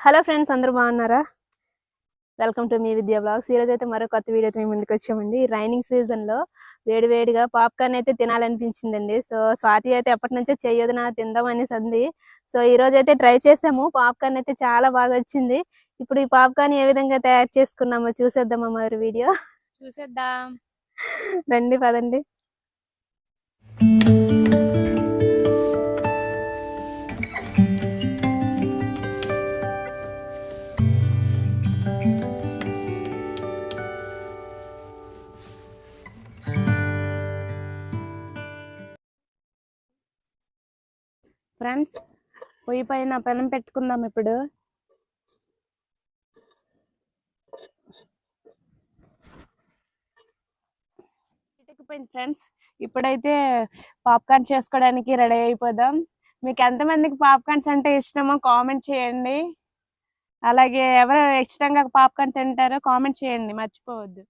Hello friends అందరూ బాగున్నారా? Welcome to me విద్యా బ్లాగ్స్. ఈరోజు అయితే మరో కొత్త వీడియోతో మేము ముందుకు వచ్చామండి. రైనింగ్ సీజన్లో వేడి వేడిగా పాప్కార్న్ అయితే తినాలనిపించిందండి. సో స్వాతి అయితే ఎప్పటి నుంచో చేయదు నా తిందాం అనేసి అంది. సో ఈ రోజు అయితే ట్రై చేసాము. పాప్కార్న్ అయితే చాలా బాగా వచ్చింది. ఇప్పుడు ఈ పాప్కార్న్ ఏ విధంగా తయారు చేసుకున్నామో చూసేద్దామా మరి వీడియో? చూసేద్దాం. రండి పదండి. ఫ్రెండ్స్ పొయ్యి పైన పెనం పెట్టుకుందాం ఇప్పుడు. ఫ్రెండ్స్. ఇప్పుడైతే పాప్కార్న్ చేసుకోవడానికి రెడీ అయిపోదాం. మీకు ఎంతమందికి పాప్కార్న్స్ అంటే ఇష్టమో కామెంట్ చేయండి. అలాగే ఎవరు ఇష్టంగా పాప్కార్న్ తింటారో కామెంట్ చేయండి మర్చిపోవద్దు.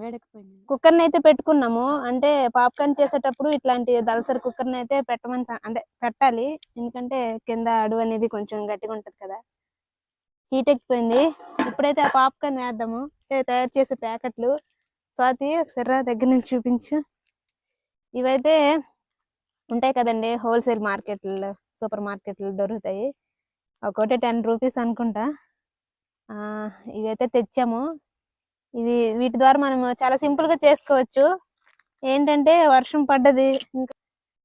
వేడెక్కిపోయింది కుక్కర్ని అయితే పెట్టుకున్నాము. అంటే పాప్కార్న్ చేసేటప్పుడు ఇట్లాంటి దలసరి కుక్కర్ని అయితే పెట్టమని అంటే పెట్టాలి. ఎందుకంటే కింద అడుగు అనేది కొంచెం గట్టిగా ఉంటది కదా. హీట్ ఎక్కిపోయింది. ఇప్పుడైతే ఆ పాప్కార్న్ వేద్దాము. తయారు చేసే ప్యాకెట్లు. స్వాతి ఒకసారి దగ్గర నుంచి చూపించు. ఇవైతే ఉంటాయి కదండి హోల్సేల్ మార్కెట్లో సూపర్ మార్కెట్లో దొరుకుతాయి. ఒక్కోటి టెన్ రూపీస్ అనుకుంటా. ఆ, ఇవైతే తెచ్చాము. ఇవి వీటి ద్వారా మనం చాలా సింపుల్గా చేసుకోవచ్చు. ఏంటంటే వర్షం పడ్డది ఇంకా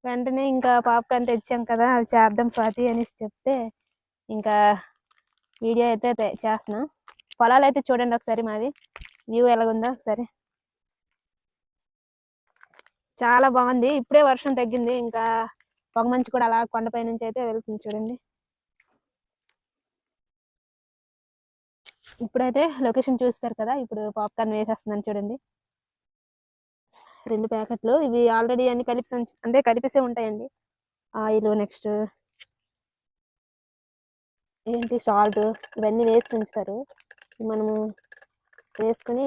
వెంటనే ఇంకా పాప్కార్న్ తెచ్చాం కదా అవి చేద్దాం స్వాతి అనేసి చెప్తే ఇంకా వీడియో అయితే చేస్తున్నాం. పొలాలు అయితే చూడండి ఒకసారి మావి. వ్యూ ఎలాగుందో ఒకసారి. చాలా బాగుంది. ఇప్పుడే వర్షం తగ్గింది. ఇంకా పొగమంచు కూడా అలా కొండపై నుంచి అయితే వెళ్తుంది చూడండి. ఇప్పుడైతే లొకేషన్ చూస్తారు కదా ఇప్పుడు పాప్కార్న్ వేసేస్తున్నాను చూడండి. రెండు ప్యాకెట్లు ఇవి ఆల్రెడీ అన్ని కలిపి అంటే కలిపేసే ఉంటాయండి. ఆయిల్ నెక్స్ట్ ఏంటి సాల్ట్ ఇవన్నీ వేసి ఉంచుతారు. మనము వేసుకుని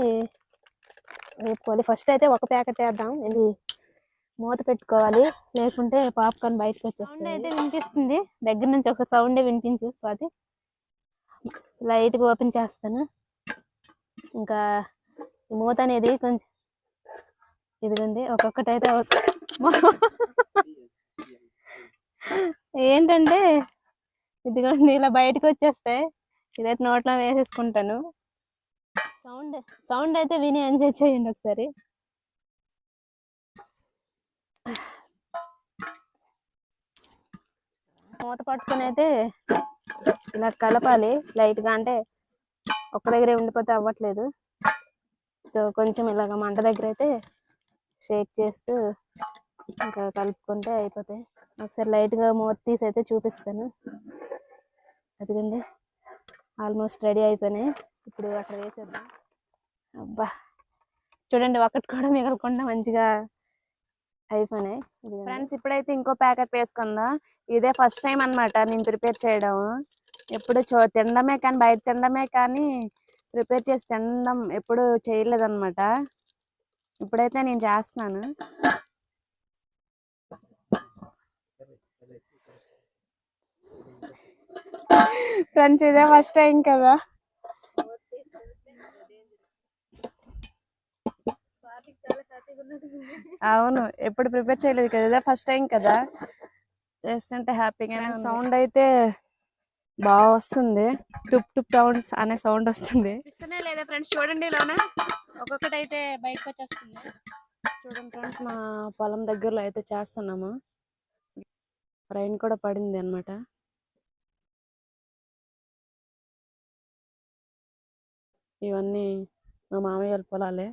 వేపుకోవాలి. ఫస్ట్ అయితే ఒక ప్యాకెట్ వేద్దాం. ఇది మూత పెట్టుకోవాలి. లేకుంటే పాప్కార్న్ బయటకు వచ్చేస్తుంది. అయితే వినిపిస్తుంది. దగ్గర నుంచి ఒక సౌండే వినిపించు స్వాతి. లైట్గా ఓపెన్ చేస్తాను. ఇంకా మూత అనేది కొంచెం ఇదిగోండి ఒక్కొక్కటి అయితే ఏంటంటే ఇదిగోండి ఇలా బయటకు వచ్చేస్తాయి. ఇదైతే నోట్లో వేసేసుకుంటాను. సౌండ్ సౌండ్ అయితే విని ఎంజాయ్ చేయండి ఒకసారి. మూత పట్టుకుని అయితే ఇలా కలపాలి లైట్గా అంటే ఒక్క దగ్గరే ఉండిపోతే అవ్వట్లేదు. సో కొంచెం ఇలాగ మంట దగ్గర అయితే షేక్ చేస్తూ ఇంకా కలుపుకుంటే అయిపోతాయి. ఒకసారి లైట్గా మూత తీసి అయితే చూపిస్తాను. అదిగండి. ఆల్మోస్ట్ రెడీ అయిపోయినాయి. ఇప్పుడు అక్కడ వేసేద్దాం. అబ్బా! చూడండి ఒకటి కూడా మిగలకుండా మంచిగా అయిపోయినాయి? ఫ్రెండ్స్ ఇప్పుడైతే ఇంకో ప్యాకెట్ వేసుకుందా? ఇదే ఫస్ట్ టైం అన్నమాట నేను ప్రిపేర్ చేయడం. ఎప్పుడు చో తినడమే కానీ బయట తినడమే కానీ ప్రిపేర్ చేసి తినడం ఎప్పుడు చేయలేదన్నమాట. ఇప్పుడైతే నేను చేస్తున్నాను. ఫ్రెండ్స్ ఇదే ఫస్ట్ టైం కదా? అవును ఎప్పుడు ప్రిపేర్ చేయలేదు కదా ఫస్ట్ టైం కదా. చేస్తుంటే హ్యాపీగా సౌండ్ అయితే బాగా వస్తుంది. టుప్ టుప్ సౌండ్స్ అనే సౌండ్ వస్తుంది. ఇస్తూనే లేదా ఫ్రెండ్స్? చూడండి లోన. ఒక్కొక్కటి అయితే బయటకు వచ్చేస్తుంది. చూడండి ఫ్రెండ్స్ మా పొలం దగ్గరలో అయితే చేస్తున్నాము. రైన్ కూడా పడింది అన్నమాట. ఇవన్నీ మా మామయ్య వాళ్ళ పొలాలే.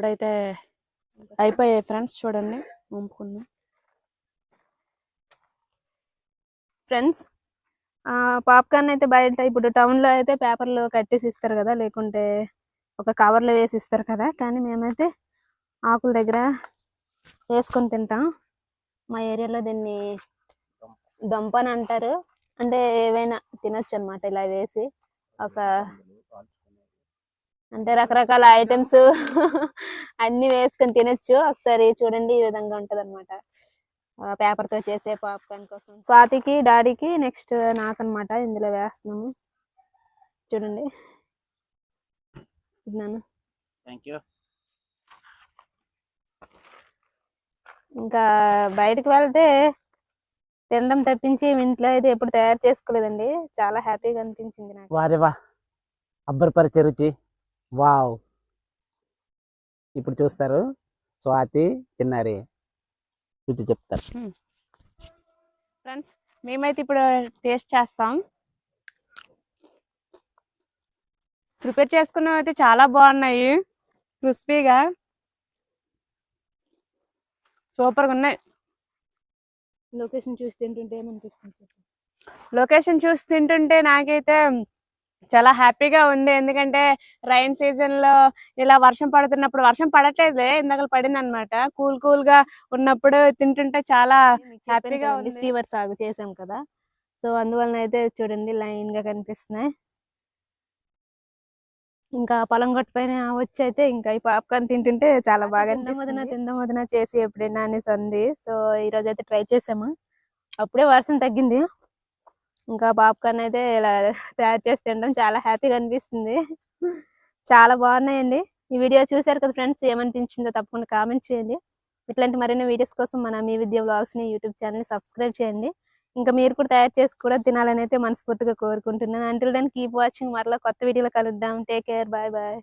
ఇప్పుడైతే అయిపోయాయి ఫ్రెండ్స్ చూడండి వంపుకున్నా ఫ్రెండ్స్ పాప్కార్న్ అయితే బయట ఇప్పుడు టౌన్లో అయితే పేపర్లో కట్టేసి ఇస్తారు కదా లేకుంటే ఒక కవర్లో వేసి ఇస్తారు కదా కానీ మేమైతే ఆకుల దగ్గర వేసుకొని తింటాం. మా ఏరియాలో దీన్ని దొంపని అంటారు. అంటే ఏవైనా తినొచ్చు అనమాట ఇలా వేసి ఒక అంటే రకరకాల ఐటమ్స్ అన్ని వేసుకొని తినొచ్చు. ఒకసారి చూడండి ఈ విధంగా ఉంటది అనమాట పేపర్తో చేసే పాప్కార్న్ కోసం. స్వాతికి డాడీకి నెక్స్ట్ నాకనమాట ఇందులో వేస్తున్నాము. చూడండి. తిన్నాను థ్యాంక్ యూ ఇంకా బయటకు వెళ్తే తినడం తప్పించి ఇంట్లో అయితే ఎప్పుడు తయారు చేసుకోలేదండి. చాలా హ్యాపీగా అనిపించింది నాకు. వారే వా. అబ్బరపరిచే రుచి. వావ్! ఇప్పుడు చూస్తారు. స్వాతి చిన్నారి. రుచి చెప్తారు. ఫ్రెండ్స్ మేమైతే ఇప్పుడు టేస్ట్ చేస్తాం. ప్రిపేర్ చేసుకున్నవి అయితే చాలా బాగున్నాయి. క్రిస్పీగా. సూపర్గా ఉన్నాయి. లొకేషన్ చూసి తింటుంటే ఏమనిపిస్తుంది. లొకేషన్ చూసి తింటుంటే నాకైతే చాలా హ్యాపీగా ఉంది. ఎందుకంటే రైన్ సీజన్లో ఇలా వర్షం పడుతున్నప్పుడు వర్షం పడట్లేదులే ఇందాక పడింది అనమాట కూల్ కూల్గా ఉన్నప్పుడు తింటుంటే చాలా హ్యాపీగా ఉంది. సీవర్ సాగు చేసాం కదా. సో అందువలన అయితే చూడండి లైన్గా కనిపిస్తున్నాయి. ఇంకా పొలం గట్టు పైన వచ్చి అయితే ఇంకా ఈ పాప్కార్న్ తింటుంటే చాలా బాగా తిందమదిన తిందమదిన చేసి ఎప్పుడైనా అనేసి అంది. సో ఈ రోజు అయితే ట్రై చేసాము? అప్పుడే వర్షం తగ్గింది. ఇంకా పాప్కార్న్ అయితే ఇలా తయారు చేసి తినడం చాలా హ్యాపీగా అనిపిస్తుంది. చాలా బాగున్నాయండి. ఈ వీడియో చూసారు కదా ఫ్రెండ్స్ ఏమనిపించిందో తప్పకుండా కామెంట్ చేయండి. ఇట్లాంటి మరిన్ని వీడియోస్ కోసం మన మీ విద్య బ్లాగ్స్ని యూట్యూబ్ ఛానల్ సబ్స్క్రైబ్ చేయండి. ఇంకా మీరు కూడా తయారు చేసి కూడా తినాలని అయితే మనస్ఫూర్తిగా కోరుకుంటున్నాను. అంటిల్ దాన్ని కీప్ వాచింగ్ మరలా కొత్త వీడియోలో కలుద్దాం. Take care bye bye